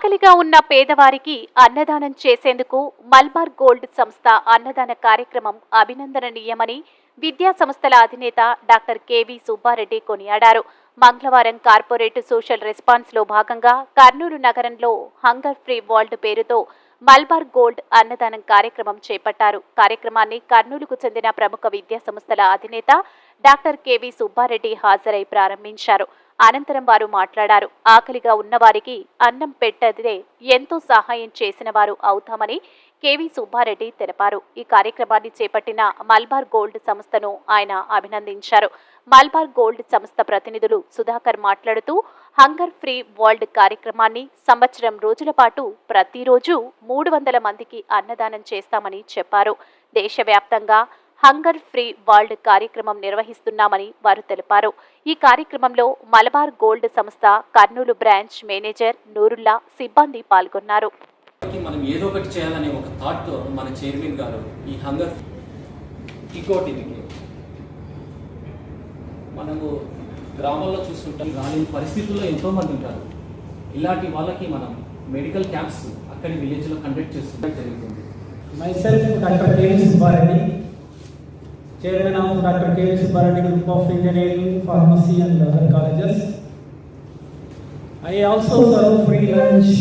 ఆకలిగా ఉన్న పేదవారికి అన్నదానం చేసేందుకు మల్బార్ గోల్డ్ సంస్థ అన్నదాన కార్యక్రమం అభినందనీయమని విద్యా సంస్థల అధినేత డాక్టర్ కెవి సుబ్బారెడ్డి కొనియాడారు. మంగళవారం కార్పొరేట్ సోషల్ రెస్పాన్స్లో భాగంగా కర్నూలు నగరంలో హంగర్ ఫ్రీ వరల్డ్ పేరుతో మల్బార్ గోల్డ్ అన్నదానం కార్యక్రమం చేపట్టారు. కార్యక్రమాన్ని కర్నూలుకు చెందిన ప్రముఖ విద్యా సంస్థల అధినేత డాక్టర్ కెవి సుబ్బారెడ్డి హాజరై ప్రారంభించారు. అనంతరం వారు మాట్లాడారు. ఆకలిగా ఉన్నవారికి అన్నం పెట్టదే ఎంతో సహాయం చేసిన వారు అవుతామని కేవి సుబ్బారెడ్డి తెలిపారు. ఈ కార్యక్రమాన్ని చేపట్టిన మల్బార్ గోల్డ్ సంస్థను ఆయన అభినందించారు. మల్బార్ గోల్డ్ సంస్థ ప్రతినిధులు సుధాకర్ మాట్లాడుతూ హంగర్ ఫ్రీ వరల్డ్ కార్యక్రమాన్ని సంవత్సరం రోజుల పాటు ప్రతిరోజు మూడు వందల మందికి అన్నదానం చేస్తామని చెప్పారు. దేశవ్యాప్తంగా హంగర్ ఫ్రీ వరల్డ్ కార్యక్రమం నిర్వహిస్తున్నామని వారు తెలిపారు. ఈ కార్యక్రమంలో మలబార్ గోల్డ్ సంస్థ కర్నూలు బ్రాంచ్ మేనేజర్ నూరుల్లా సిబ్బంది పాల్గొన్నారు. మనం ఏదో ఒకటి చేయాలనే ఒక థాట్తో మన చైర్మన్ గారు ఈ హంగర్ ఇకోటికి మనము గ్రామాల్లో చూసుకుంటాం రాలేని పరిస్థితుల్లో ఎంతో మంది ఉంటారు. ఇలాంటి వాళ్ళకి మనం మెడికల్ క్యాంప్స్ అక్కడి విలేజ్లో కండక్ట్ చేస్తుంటే జరుగుతుంది. Myself doctor KV Subbareddy chairman of doctor KV Subbareddy group of engineering pharmacy and other colleges I also serve free lunch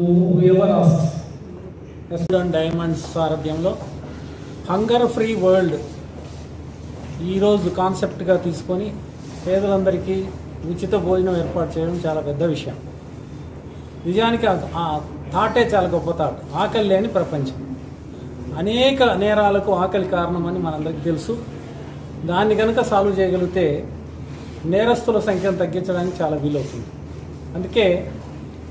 whoever asks. సారథ్యంలో హంగర్ ఫ్రీ వరల్డ్ ఈరోజు కాన్సెప్ట్గా తీసుకొని పేదలందరికీ ఉచిత భోజనం ఏర్పాటు చేయడం చాలా పెద్ద విషయం. నిజానికి ఆ- ఆ థాటే చాలా గొప్ప థాట్. ఆకలి లేని ప్రపంచం. అనేక నేరాలకు ఆకలి కారణమని మనందరికీ తెలుసు. దాన్ని కనుక సాల్వ్ చేయగలిగితే నేరస్తుల సంఖ్యను తగ్గించడానికి చాలా వీలవుతుంది. అందుకే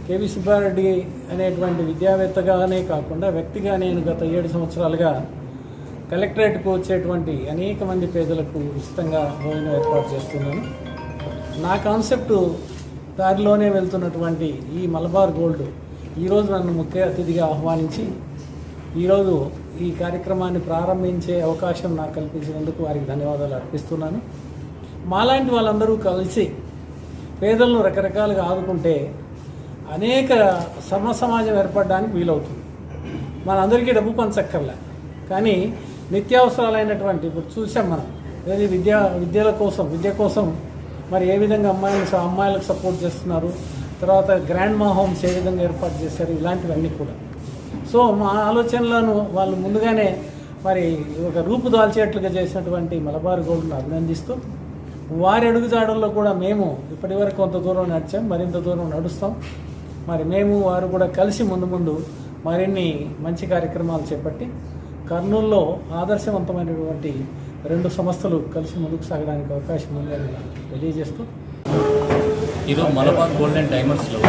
కేవి సుబ్బారెడ్డి అనేటువంటి విద్యావేత్తగానే కాకుండా వ్యక్తిగా నేను గత ఏడు సంవత్సరాలుగా కలెక్టరేట్కు వచ్చేటువంటి అనేక మంది పేదలకు ఉచితంగా భోజనం ఏర్పాటు చేస్తున్నాను. నా కాన్సెప్ట్ దారిలోనే వెళ్తున్నటువంటి ఈ మలబార్ గోల్డ్ ఈరోజు నన్ను ముఖ్య అతిథిగా ఆహ్వానించి ఈరోజు ఈ కార్యక్రమాన్ని ప్రారంభించే అవకాశం నాకు కల్పించినందుకు వారికి ధన్యవాదాలు అర్పిస్తున్నాను. మాలాంటి వాళ్ళందరూ కలిసి పేదలను రకరకాలుగా ఆదుకుంటే అనేక సమ సమాజం ఏర్పడడానికి వీలవుతుంది. మనందరికీ డబ్బు పంచక్కర్లే. కానీ నిత్యావసరాలైనటువంటి ఇప్పుడు చూసాం మనం. ఏది విద్యా విద్యల కోసం విద్య కోసం మరి ఏ విధంగా అమ్మాయిలు అమ్మాయిలకు సపోర్ట్ చేస్తున్నారు? తర్వాత గ్రాండ్ మా హోమ్స్ ఏ విధంగా ఏర్పాటు చేశారు? ఇలాంటివన్నీ కూడా. సో మా ఆలోచనలను వాళ్ళు ముందుగానే మరి ఒక రూపు దాల్చేట్లుగా చేసినటువంటి మలబార్ గోల్డ్ను అభినందిస్తూ వారి అడుగుజాడల్లో కూడా మేము ఇప్పటివరకు కొంత దూరం నడిచాం మరింత దూరం నడుస్తాం. మరి మేము వారు కూడా కలిసి ముందు ముందు మరిన్ని మంచి కార్యక్రమాలు చేపట్టి కర్నూలులో ఆదర్శవంతమైనటువంటి రెండు సంస్థలు కలిసి ముందుకు సాగడానికి అవకాశం ఉందని తెలియజేస్తూ. ఈరోజు మలబార్ గోల్డ్ అండ్ డైమండ్స్లో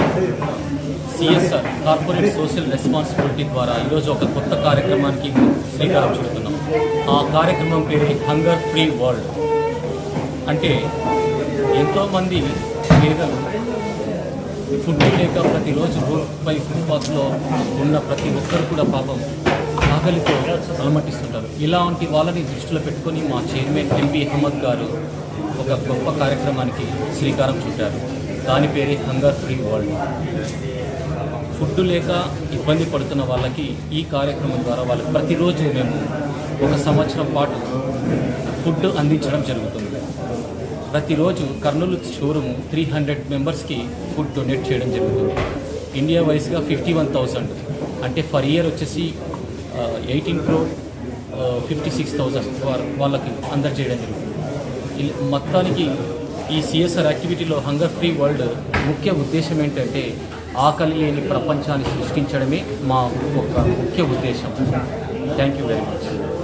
సిఎస్ఆర్ కార్పొరేట్ సోషల్ రెస్పాన్సిబిలిటీ ద్వారా ఈరోజు ఒక కొత్త కార్యక్రమానికి శ్రీకారం చుడుతున్నాం. ఆ కార్యక్రమం పేరు హంగర్ ఫ్రీ వరల్డ్ అంటే ఎంతోమంది పేదలు ఫుడ్ లేక ప్రతిరోజు రోడ్పై ఫుట్పాత్లో ఉన్న ప్రతి ఒక్కరు కూడా పాపం ఆకలితో అలమటిస్తుంటారు. ఇలాంటి వాళ్ళని దృష్టిలో పెట్టుకొని మా చైర్మన్ ఎంపీ అహ్మద్ గారు ఒక గొప్ప కార్యక్రమానికి శ్రీకారం చుట్టారు. దాని పేరే హంగర్ ఫ్రీ వరల్డ్ ఫుడ్ లేక ఇబ్బంది పడుతున్న వాళ్ళకి ఈ కార్యక్రమం ద్వారా వాళ్ళకి ప్రతిరోజు మేము ఒక సంవత్సరం పాటు ఫుడ్ అందించడం జరుగుతుంది. ప్రతిరోజు కర్నూలు షోరూమ్ త్రీ హండ్రెడ్ మెంబర్స్కి ఫుడ్ డొనేట్ చేయడం జరుగుతుంది. ఇండియా వైస్గా ఫిఫ్టీ వన్ థౌసండ్ అంటే ఫర్ ఇయర్ వచ్చేసి eighteen crore fifty six thousand వాళ్ళకి అందజేయడం జరుగుతుంది. ఇల్- మొత్తానికి ఈ సిఎస్ఆర్ యాక్టివిటీలో హంగర్ ఫ్రీ వరల్డ్ ముఖ్య ఉద్దేశం ఏంటంటే ఆకలి లేని ప్రపంచాన్ని సృష్టించడమే మా ఒక ముఖ్య ఉద్దేశం. Thank you very much